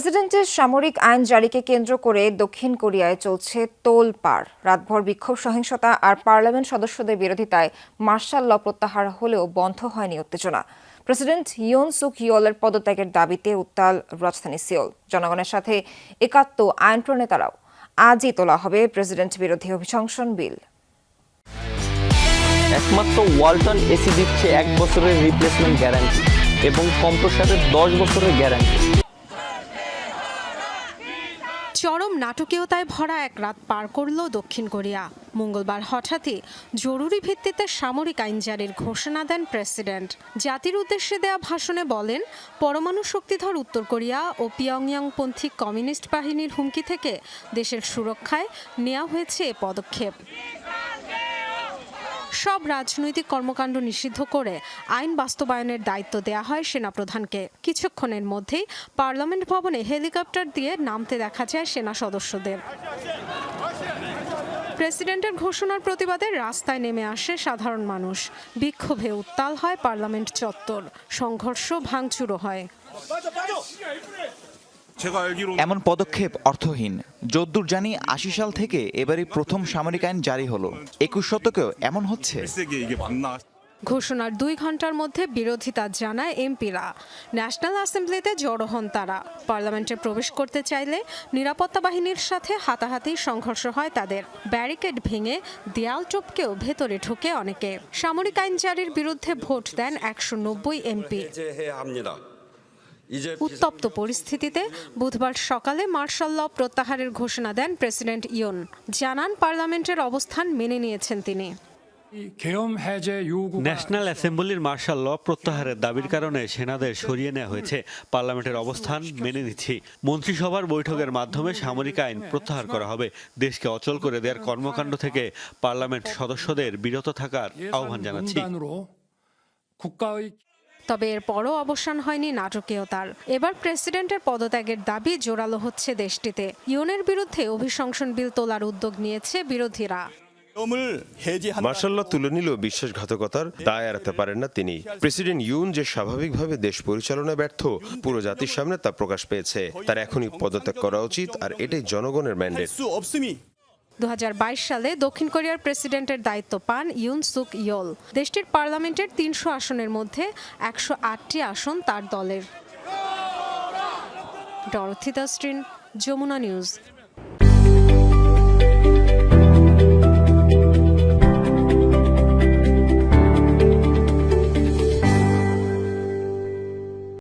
প্রেসিডেন্টের সামরিক আইন জারিকে কেন্দ্র করে দক্ষিণ কোরিয়ায় চলছে তোলপাড় রাতভর বিক্ষোভ, সহিংসতা আর পার্লামেন্ট সদস্যদের বিরোধিতায় মার্শাল ল প্রত্যাহার হলেও বন্ধ হয়নি উত্তেজনা। প্রেসিডেন্ট ইয়ন সুক ইয়লের পদত্যাগের দাবিতে উত্তাল রাজধানী সিওল। জনগণের সাথে একাত্ম আইন প্রণেতারাও। আজই তোলা হবে প্রেসিডেন্ট বিরোধী অভিশংসন বিল। একমাত্র ওয়ালটন এসি দিচ্ছে এক বছরের রিপ্লেসমেন্ট গ্যারান্টি এবং কম্প্রসারের দশ বছরের গ্যারান্টি চরম নাটকীয়তায় ভরা এক রাত পার করল দক্ষিণ কোরিয়া। মঙ্গলবার হঠাৎই জরুরি ভিত্তিতে সামরিক আইন জারির ঘোষণা দেন প্রেসিডেন্ট। জাতির উদ্দেশ্যে দেয়া ভাষণে বলেন, পরমাণু শক্তিধর উত্তর কোরিয়া ও পিয়ংয়াংপন্থী কমিউনিস্ট বাহিনীর হুমকি থেকে দেশের সুরক্ষায় নেওয়া হয়েছে এ পদক্ষেপ। সব রাজনৈতিক কর্মকাণ্ড নিষিদ্ধ করে আইন বাস্তবায়নের দায়িত্ব দেয়া হয় সেনাপ্রধানকে। কিছুক্ষণের মধ্যেই পার্লামেন্ট ভবনে হেলিকপ্টার দিয়ে নামতে দেখা যায় সেনা সদস্যদের। প্রেসিডেন্টের ঘোষণার প্রতিবাদে রাস্তায় নেমে আসে সাধারণ মানুষ। বিক্ষোভে উত্তাল হয় পার্লামেন্ট চত্বর। সংঘর্ষ ভাঙচুরও হয়। এমন পদক্ষেপ অর্থহীন। যদ্দূর জানি আশি সাল থেকে এবারই প্রথম সামরিক আইন জারি হলো। একুশ শতকেও এমন হচ্ছে। ঘোষণার দুই ঘণ্টার মধ্যে বিরোধিতা জানায় এমপিরা। ন্যাশনাল অ্যাসেম্বলিতে জড়ো হন তারা। পার্লামেন্টে প্রবেশ করতে চাইলে নিরাপত্তা বাহিনীর সাথে হাতাহাতি সংঘর্ষ হয় তাদের। ব্যারিকেড ভেঙে দেয়াল টপকেও ভেতরে ঢুকে অনেকে। সামরিক আইন জারির বিরুদ্ধে ভোট দেন একশো নব্বই এমপি। উত্তপ্ত পরিস্থিতিতে বুধবার সকালে মার্শাল ল প্রত্যাহারের ঘোষণা দেন প্রেসিডেন্ট ইয়ন। জানান পার্লামেন্টের অবস্থান মেনে নিয়েছেন তিনি। ন্যাশনাল অ্যাসেম্বলির মার্শাল ল প্রত্যাহারের দাবির কারণে সেনাদের সরিয়ে নেওয়া হয়েছে। পার্লামেন্টের অবস্থান মেনে নিচ্ছি। মন্ত্রিসভার বৈঠকের মাধ্যমে সামরিক আইন প্রত্যাহার করা হবে। দেশকে অচল করে দেওয়ার কর্মকাণ্ড থেকে পার্লামেন্ট সদস্যদের বিরত থাকার আহ্বান জানাচ্ছি। তবে এরপরও অবসান হয়নি নাটকীয়তার। এবার প্রেসিডেন্টের পদত্যাগের দাবি জোরালো হচ্ছে দেশটিতে। ইউনের বিরুদ্ধে অভিশংসন বিল তোলার উদ্যোগ নিয়েছে বিরোধীরা। মার্শাল্লাহ তুলে নিল বিশ্বাসঘাতকতার দায় এড়াতে পারেন না তিনি। প্রেসিডেন্ট ইউন যে স্বাভাবিকভাবে দেশ পরিচালনায় ব্যর্থ পুরো জাতির সামনে তা প্রকাশ পেয়েছে। তার এখনই পদত্যাগ করা উচিত আর এটাই জনগণের ম্যান্ডেট। দু হাজার বাইশ সালে দক্ষিণ কোরিয়ার প্রেসিডেন্টের দায়িত্ব পান ইউন সুক ইয়ল। দেশটির পার্লামেন্টের তিনশো আসনের মধ্যে একশো আটটি আসন তার দলের। ডরথিতা দাস্ট্রিন যমুনা নিউজ।